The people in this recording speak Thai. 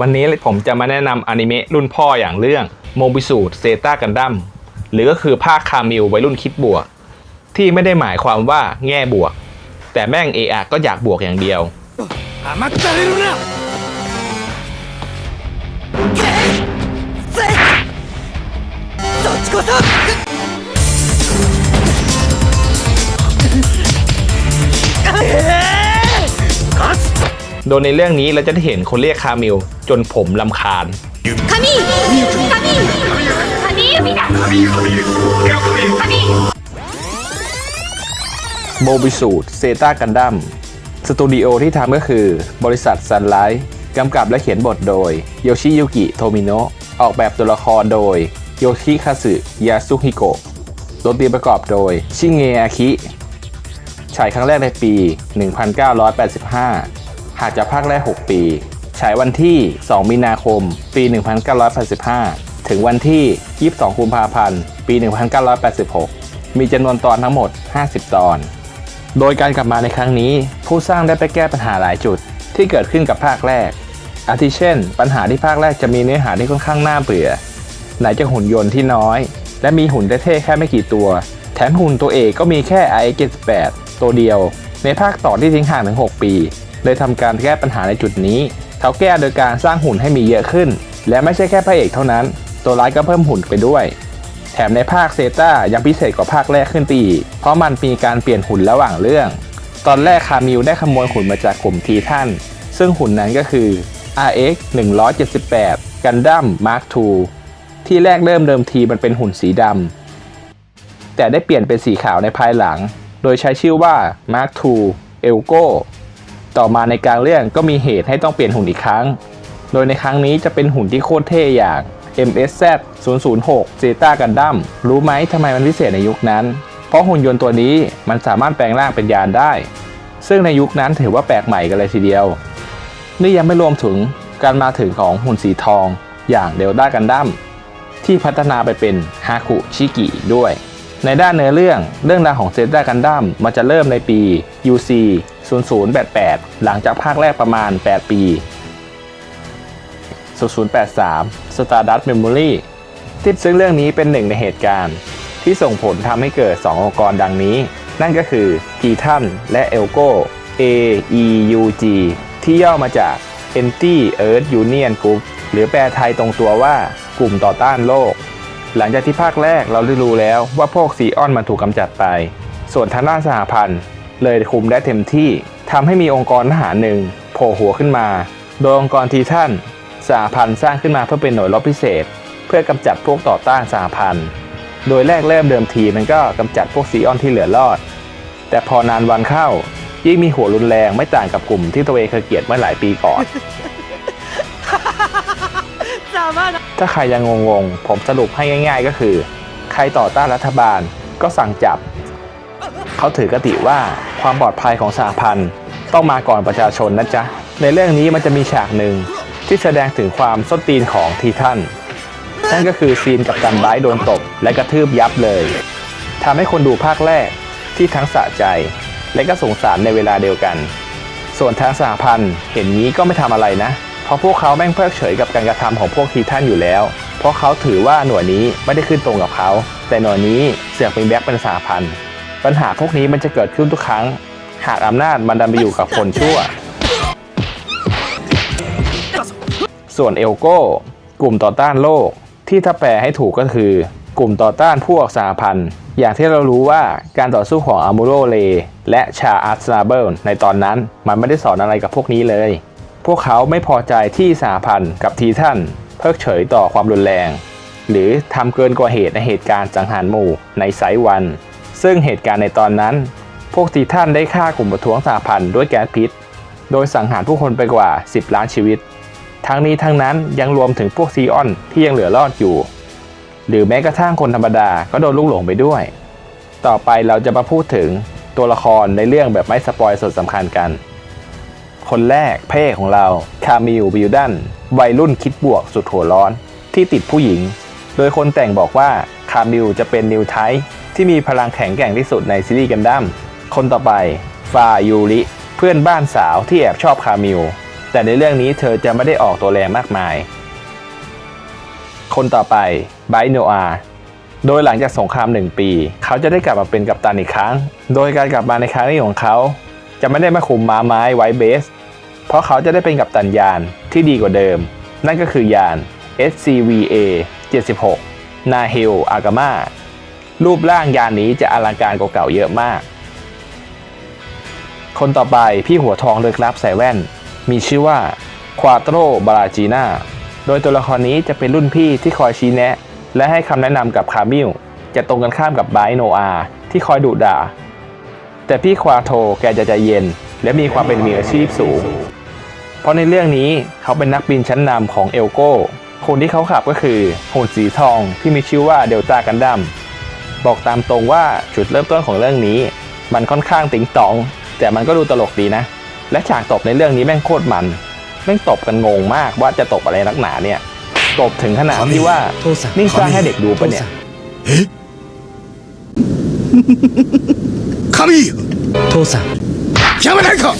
วันนี้ผมจะมาแนะนำอนิเมะรุ่นพ่ออย่างเรื่องโมบิสูดเซตากันดั้มหรือก็คือภาคคามิลวัยรุ่นคิดบวก ที่ไม่ได้หมายความว่าแง่บวก แต่แม่งเออะก็อยากบวกอย่างเดียว โดยในเรื่องนี้เราจะได้เห็นคนเรียกคามิลจนผมลำคาญคามิคามิคามิคามิคามิโมบิสูดเซตากันดัมสตูดิโอที่ทำก็คือบริษัทซันไลท์กำกับและเขียนบทโดยโยชิยุกิโทมิโนออกแบบตัวละครโดยโยชิคาสึยาซุฮิโกะดนตรีประกอบโดยชิเงอาคิ ฉายครั้งแรกในปี 1985 หากจะภาคแรก 6 ปี ฉายวันที่ 2 มีนาคม ปี 1985 ถึงวันที่ 22 กุมภาพันธ์ ปี 1986 มีจำนวนตอนทั้งหมด 50 ตอน โดยการกลับมาในครั้งนี้ ผู้สร้างได้ไปแก้ปัญหาหลายจุดที่เกิดขึ้นกับภาคแรก อาทิเช่น ปัญหาที่ภาคแรกจะมีเนื้อหาที่ค่อนข้างน่าเบื่อ ไหนจะหุ่นยนต์ที่น้อย และมีหุ่นเท่ๆแค่ไม่กี่ตัว แถมหุ่นตัวเอกก็มีแค่ i 78ตัวเดียว ในภาคต่อที่ทิ้งห่างถึง 6 ปี เลยทำการแก้ปัญหาในจุดนี้ เขาแก้โดยการสร้างหุ่นให้มีเยอะขึ้น และไม่ใช่แค่พระเอกเท่านั้น ตัวร้ายก็เพิ่มหุ่นไปด้วย แถมในภาคเซต้ายังพิเศษกว่าภาคแรกขึ้นไปอีเพราะมันมีการเปลี่ยนหุ่นระหว่างเรื่อง ตอนแรกคามิวได้ขโมยหุ่นมาจากกลุ่มทีท่าน ซึ่งหุ่นนั้นก็คือ RX 178 Gundam Mark II ที่แรกเริ่มเดิมทีมันเป็นหุ่นสีดำแต่ได้เปลี่ยนเป็นสีขาวในภายหลัง โดยใช้ชื่อว่า Mark II Elgo ต่อมาในกลางเรื่องก็มีเหตุให้ต้องเปลี่ยนหุ่นอีกครั้ง โดยในครั้งนี้จะเป็นหุ่นที่โคตรเท่อย่าง MSZ 006 Zeta Gundam รู้ไหมทำไมมันพิเศษในยุคนั้น เพราะหุ่นยนต์ตัวนี้มันสามารถแปลงร่างเป็นยานได้ ซึ่งในยุคนั้นถือว่าแปลกใหม่กันเลยทีเดียว นี่ยังไม่รวมถึงการมาถึงของหุ่นสีทอง อย่างเดลต้ากันดั้มที่พัฒนาไปเป็นฮาคุชิกิด้วย ในด้านเนื้อเรื่องเรื่องราวของเซต้ากันดั้มมันจะเริ่มในปี UC 0088 หลังจากภาคแรกประมาณ 8 ปี 0083 Stardust Memory ที่ซึ่งเรื่องนี้เป็นหนึ่งในเหตุการณ์ ที่ส่งผลทำให้เกิด 2 องค์กรดังนี้ นั่นก็คือ Titan และ Elgo AEUG ที่ย่อมาจาก Anti Earth Union Group หรือแปลไทยตรงตัวว่ากลุ่มต่อต้านโลก หลังจากที่ภาคแรกเราได้รู้แล้วว่าพวกซีออนมันถูกกำจัดไป ส่วนทางด้านสหพันธ์ เลยคุมได้เต็มที่ทำให้มีองค์กรทหารหนึ่งโผล่หัวขึ้นมา โดยองค์กรทีท่านสหพันธ์สร้างขึ้นมาเพื่อเป็นหน่วยรบพิเศษ เพื่อกำจัดพวกต่อต้านสหพันธ์ โดยแรกเริ่มเดิมทีมันก็กำจัดพวกซีออนที่เหลือรอด แต่พอนานวันเข้ายิ่งมีหัวรุนแรงไม่ต่างกับกลุ่มที่ตัวเองเคยเกลียดเมื่อหลายปีก่อนถ้าใครยังงงๆ ผมสรุปให้ง่าย ๆ ก็คือ ใครต่อต้านรัฐบาลก็สั่งจับ เขาถือกติว่า ความปลอดภัยของสหพันธ์ ต้องมาก่อนประชาชนนะจ๊ะ ในเรื่องนี้มันจะมีฉากหนึ่งที่แสดงถึงความส้นตีนของทีท่านนั่นก็คือซีนกับตันไบร์โดนตบและกระทืบยับเลยทำให้คนดูภาคแรกที่ทั้งสะใจ และก็สงสารในเวลาเดียวกัน ส่วนทางสหพันธ์เห็นงี้ก็ไม่ทำอะไรนะ เพราะพวกเขาแม่งเพิกเฉยกับการกระทำของพวกทีท่านอยู่แล้ว เพราะเขาถือว่าหน่วยนี้ไม่ได้ขึ้นตรงกับเขา แต่หน่วยนี้เสือกเป็นแบ็คเป็นสหพันธ์ ปัญหาพวกนี้มันจะเกิดขึ้นทุกครั้ง หากอำนาจมันดันไปอยู่กับคนชั่ว ส่วนเอลโก้ กลุ่มต่อต้านโลก ที่ถ้าแปลให้ถูกก็คือ กลุ่มต่อต้านพวกสหพันธ์ อย่างที่เรารู้ว่าการต่อสู้ของอามูโรเล และชาอาร์ซาเบิลในตอนนั้นมันไม่ได้สอนอะไรกับพวกนี้เลย พวกเขาไม่พอใจที่สหพันธ์กับทีท่านเพิกเฉยต่อความรุนแรง หรือทำเกินกว่าเหตุในเหตุการณ์สังหารหมู่ในไซวัน ซึ่งเหตุการณ์ในตอนนั้น พวกทีท่านได้ฆ่ากลุ่มประท้วงสหพันธ์ด้วยแก๊สพิษ โดยสังหารผู้คนไปกว่า 10 ล้านชีวิต ทั้งนี้ทั้งนั้นยังรวมถึงพวกซีออนที่ยังเหลือรอดอยู่ หรือแม้กระทั่งคนธรรมดาก็โดนลูกหลงไปด้วย ต่อไปเราจะมาพูดถึงตัวละครในเรื่องแบบไม่สปอยส่วนสำคัญกัน คนแรกเอกของเราคามิลบิลดันวัยรุ่นคิดบวกสุดหัวร้อนที่ติดผู้หญิง โดยคนแต่งบอกว่าคามิลจะเป็นนิวไท ที่มีพลังแข็งแกร่งที่สุดในซีรีส์กันดั้มคนต่อไป ฟายูริ เพื่อนบ้านสาวที่แอบชอบคามิลแต่ในเรื่องนี้เธอจะไม่ได้ออกตัวแรงมากมาย คนต่อไปไบโนอาโดยหลังจากสงครามหนึ่งปี เขาจะได้กลับมาเป็นกัปตันอีกครั้ง โดยการกลับมาในครั้งนี้ของเขา จะไม่ได้มาคุมม้าไม้ไวท์เบส เพราะเขาจะได้เป็นกัปตันยานที่ดีกว่าเดิม นั่นก็คือยาน SCVA 76 นาฮิลอากามา รูปร่างยานนี้จะอลังการกว่าเก่าเยอะมาก คนต่อไปพี่หัวทองเลือกลับใส่แว่น มีชื่อว่าควาโตรบาราจีนาโดยตัวละครนี้จะเป็นรุ่นพี่ที่คอยชี้แนะ และให้คำแนะนำกับคามิลจะตรงกันข้ามกับไบร์โนอาที่คอยดุด่า แต่พี่ควาโทแกจะใจเย็น และมีความเป็นมืออาชีพสูง เพราะในเรื่องนี้เขาเป็นนักบินชั้นนำของเอลโก้คนที่เขาขับก็คือหุ่นสีทองที่มีชื่อว่าเดลต้ากันดัม บอกตามตรงว่าจุดเริ่มต้นของเรื่องนี้ มันค่อนข้างติ๋งตอง แต่มันก็ดูตลกดีนะ และฉากตบในเรื่องนี้แม่งโคตรมัน แม่งตบกันงงมากว่าจะตบอะไรนักหนาเนี่ย ตบถึงขนาดที่ว่า นี่สร้างให้เด็กดูปะเนี่ย 神父さんやめないか